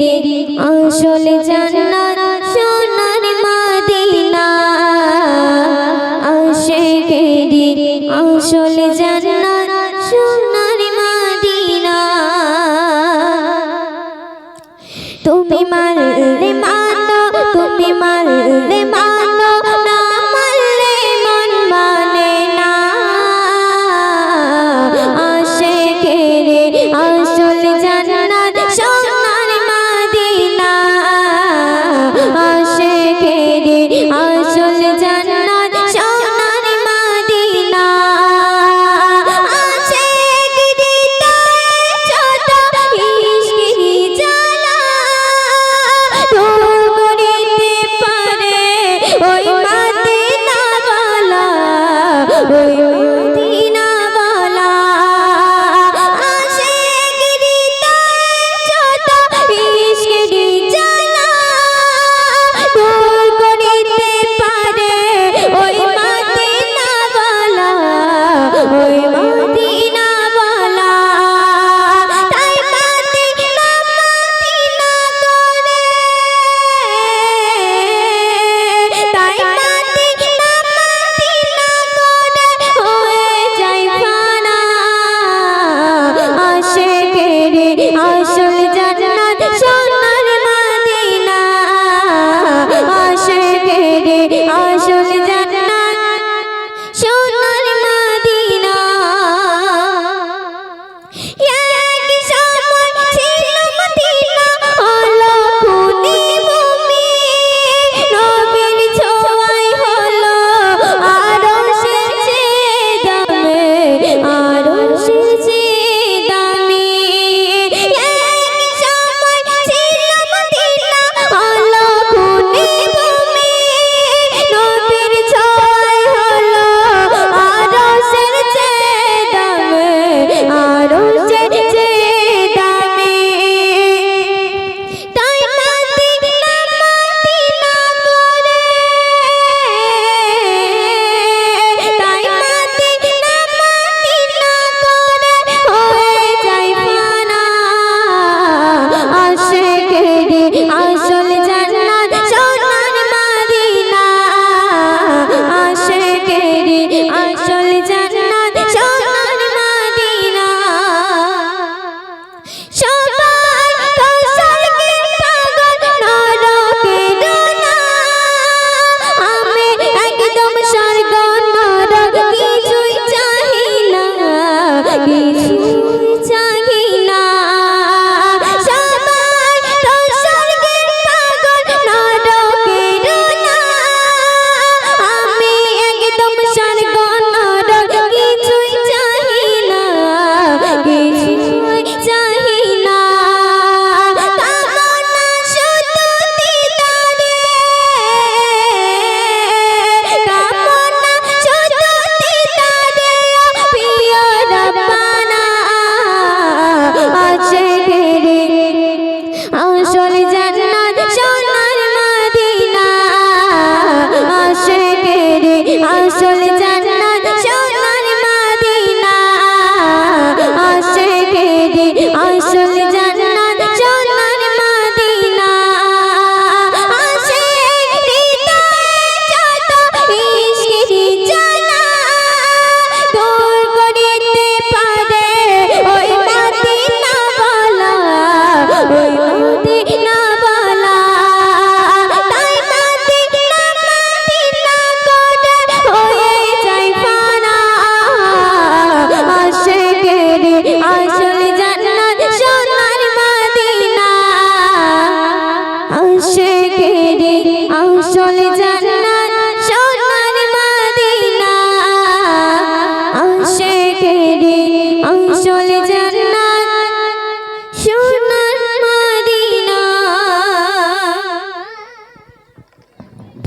রে আসল জান্নাত, সোনার মদিনা। আশেকে রে আসল জান্নাত, সোনার মদিনা। তুমি মারলে মানো তুমি মারলে মা you.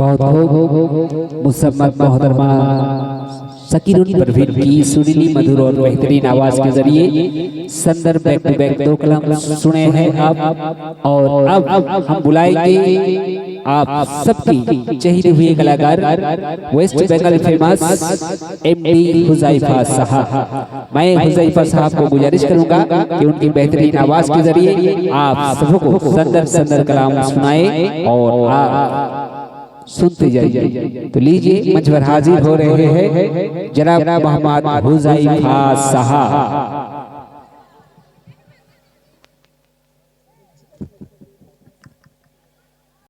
बहुत बहुत मुसम्मत मोहतरमा। सकीरुन परवीन की सुनीली मधुर और बेहतरीन आवाज़ के ज़रिए संदर्भ बैक टू बैक दो कलम सुने हैं आप। और अब हम बुलाएँगे आप सबकी चेहरे हुए कलाकार, West Bengal famous MD Huzaifa साहब। मैं हुजाइफा साहब को गुजारिश करूँगा कि उनकी बेहतरीन आवाज़ के ज़रिए आप सबको संदर्भ संदर्भ कलाम सुनाएँ और आप सुनते जाइए। तो लीजिए मंच पर हाजिर हो रहे हैं। जनाब मोहम्मद हुजैफा